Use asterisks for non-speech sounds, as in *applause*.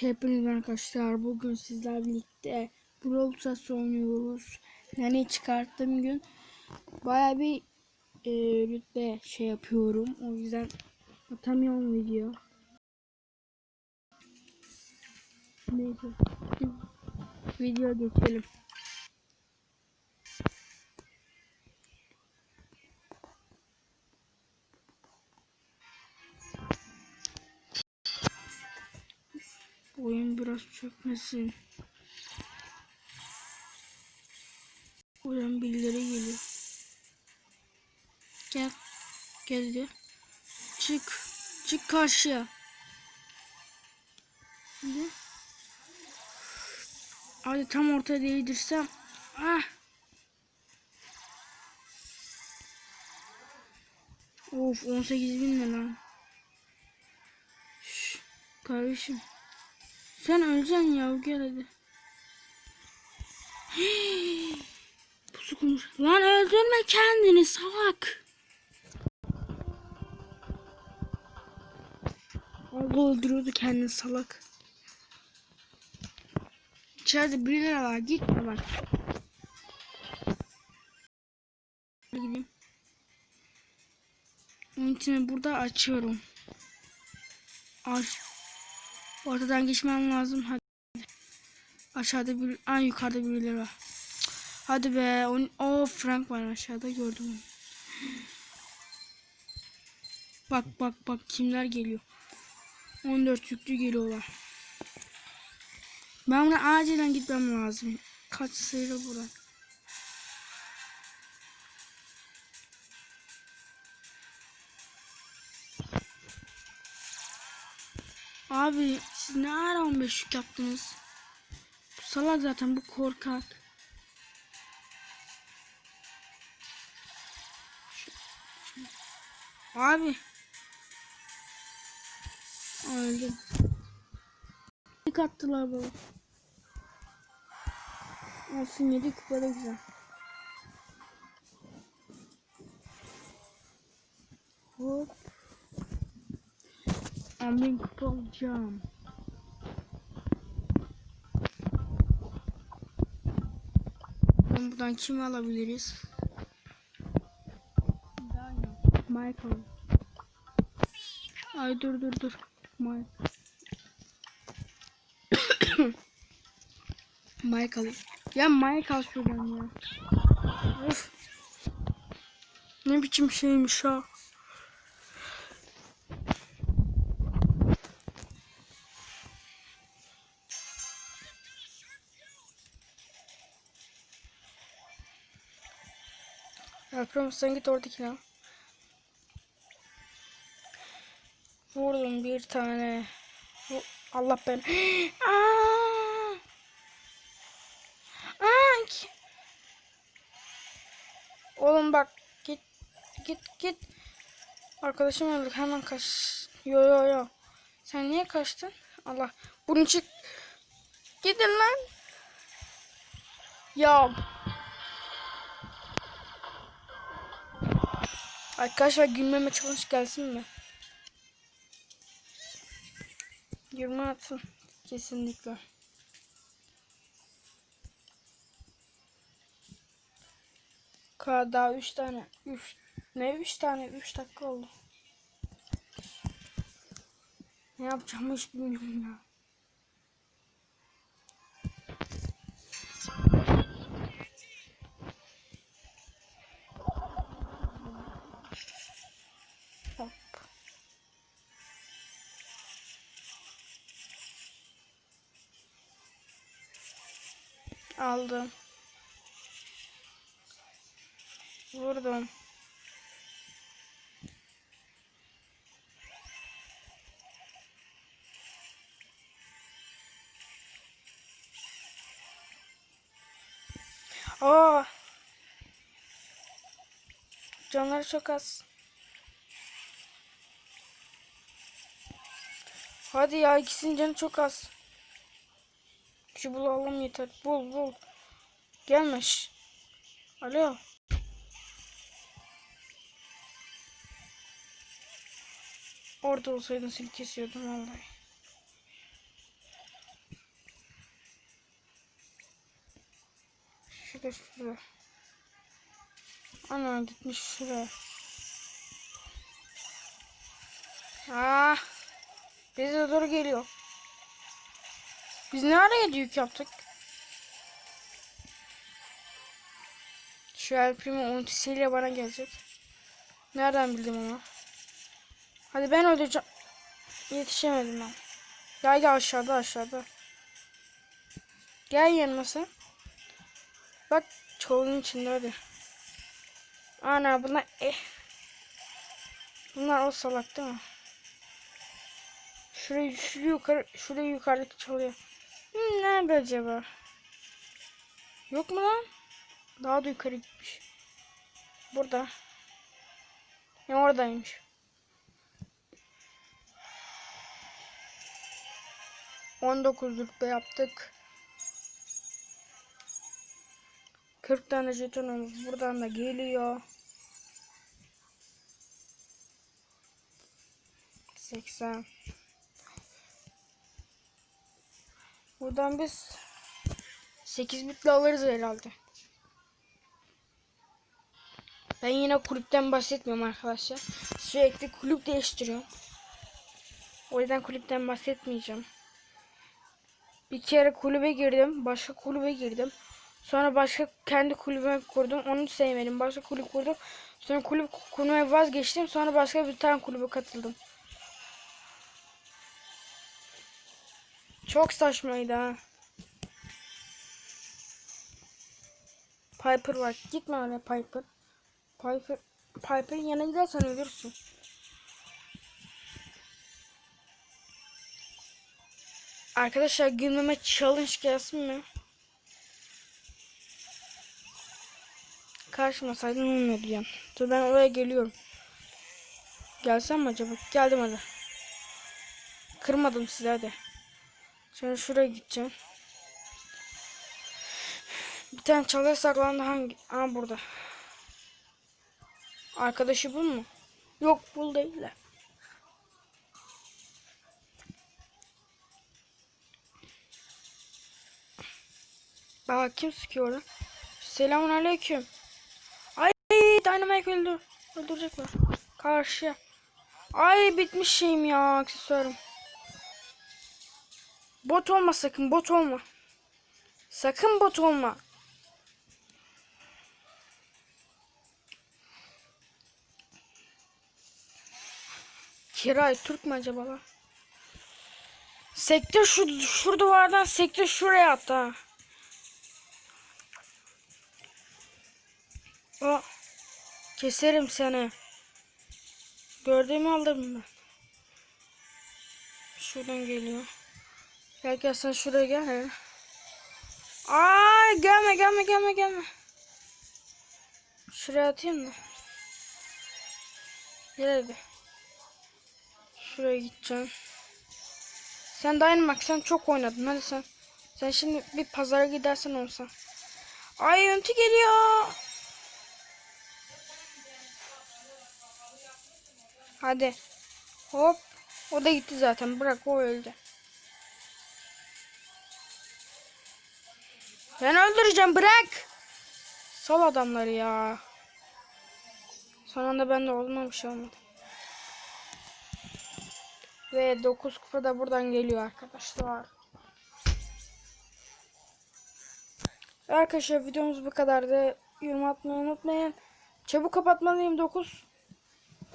Hepinize arkadaşlar bugün sizler birlikte Brawl Stars oynuyoruz. Yani çıkarttığım gün baya bir e, rütbe şey yapıyorum. O yüzden atamıyorum video. Neyse. Video geçelim. Biraz çökmesin. Oyun birileri geliyor. Gel. Geldi. Çık. Çık karşıya. Şimdi. Hadi tam ortaya değdirsem. Ah. Of 18 bin ne lan? Şş, kardeşim. Sen öleceksin ya gel hadi. Pusu konuş. Lan öldürme kendini salak. Allah öldürüyordu kendini salak. İçeride birileri var gitme bak. Gideyim. Onun için burada açıyorum. Aç. Ortadan geçmem lazım. Hadi. Aşağıda bir, en yukarıda birileri var. Hadi be. O, o Frank var aşağıda gördüm onu. Bak bak bak kimler geliyor. 14 yüklü geliyorlar. Ben buna acilen gitmem lazım. Kaç sayıda buradan. Abi siz ne ara 15 yük yaptınız? Bu salak zaten bu korkak. Abi. Öldüm. Yük attılar bana. Olsun 7 kupa da güzel. Hop. 10.000 kupa alacağım. Ben buradan kimi alabiliriz? Michael. Ay dur dur dur. Michael. *coughs* Michael. Ya Michael şuradan ya. Of. Ne biçim şeymiş ha. Yapıyorum sen git oradakine. Vurdum bir tane. Allah ben. *gasps* Aa! Aa! Oğlum bak git git git. Arkadaşım öldü hemen kaç. Yo yo yo. Sen niye kaçtın? Allah. Bunun çık. Gidin lan. Ya. Arkadaşlar gülmeme challenge gelsin mi? Gülme atın. Kesinlikle. Ka daha 3 tane. 3 ne 3 tane? 3 dakika oldu. Ne yapacağımı hiç bilmiyorum ya. Aldım. Vurdum. Aa. Canları çok az. Hadi ya ikisinin canı çok az. Şu bulalım yeter. Bul bul. Gelmiş. Alo. Orada olsaydın seni kesiyordum vallahi. Şurada şurada. Ana gitmiş şuraya. Ah. Bize doğru geliyor. Biz ne ara yük yaptık? Şu Primo ultisiyle bana gelecek. Nereden bildim onu? Hadi ben öldüreceğim. Yetişemedim ben. Gel gel aşağıda aşağıda. Gel yanıma sen. Bak çoğunun içinde hadi. Ana bunlar eh. Bunlar o salak değil mi? Şurayı şu yukarı şurayı yukarıdaki çalıyor. Hmm, nerede acaba? Yok mu lan? Daha da yukarı gitmiş. Burada. Ya oradaymış. On dokuz rütbe yaptık. 40 tane jetonumuz buradan da geliyor. 80 Buradan biz 8 bitle alırız herhalde. Ben yine kulüpten bahsetmiyorum arkadaşlar. Sürekli kulüp değiştiriyorum. O yüzden kulüpten bahsetmeyeceğim. Bir kere kulübe girdim. Başka kulübe girdim. Sonra başka kendi kulübüme kurdum. Onu sevmedim. Başka kulüp kurdum. Sonra kulüp kurmaya vazgeçtim. Sonra başka bir tane kulübe katıldım. Çok saçmaydı ha. Piper var. Gitme öyle Piper. Piper Piper'in yanına gidersen ölürsün. Arkadaşlar gülmeme challenge gelsin mi? Karşımasaydın olmuyor diyeceğim. Dur ben oraya geliyorum. Gelsem mi acaba? Geldim hadi. Kırmadım sizi hadi. Şimdi şuraya gideceğim. Bir tane çalıya saklandı hangi? Aa burada. Arkadaşı bu mu? Yok bul değiller. Bak kim sıkıyor orada? Selamun aleyküm. Ay Dynamite öldü. Öldürecekler. Karşı. Ay bitmiş ya aksesuarım. Bot olma sakın bot olma. Sakın bot olma. Kiray Türk mü acaba lan? Sektör şu, şu duvardan sektör şuraya attı ha. O, keserim seni. Gördüğümü aldım ben. Şuradan geliyor. Gel sen şuraya gel. He. Ay gelme gelme gelme gelme. Şuraya atayım da. Gel hadi. Şuraya gideceğim. Sen dayanmak sen çok oynadın hadi sen. Sen şimdi bir pazara gidersen olsa. Ay yöntü geliyor. Hadi. Hop. O da gitti zaten. Bırak o öldü. Ben öldüreceğim bırak. Sal adamları ya. Son anda bende olma bir şey olmadı. Ve 9 kupa da buradan geliyor arkadaşlar. Arkadaşlar videomuz bu kadardı. Yorum atmayı unutmayın. Çabuk kapatmalıyım 9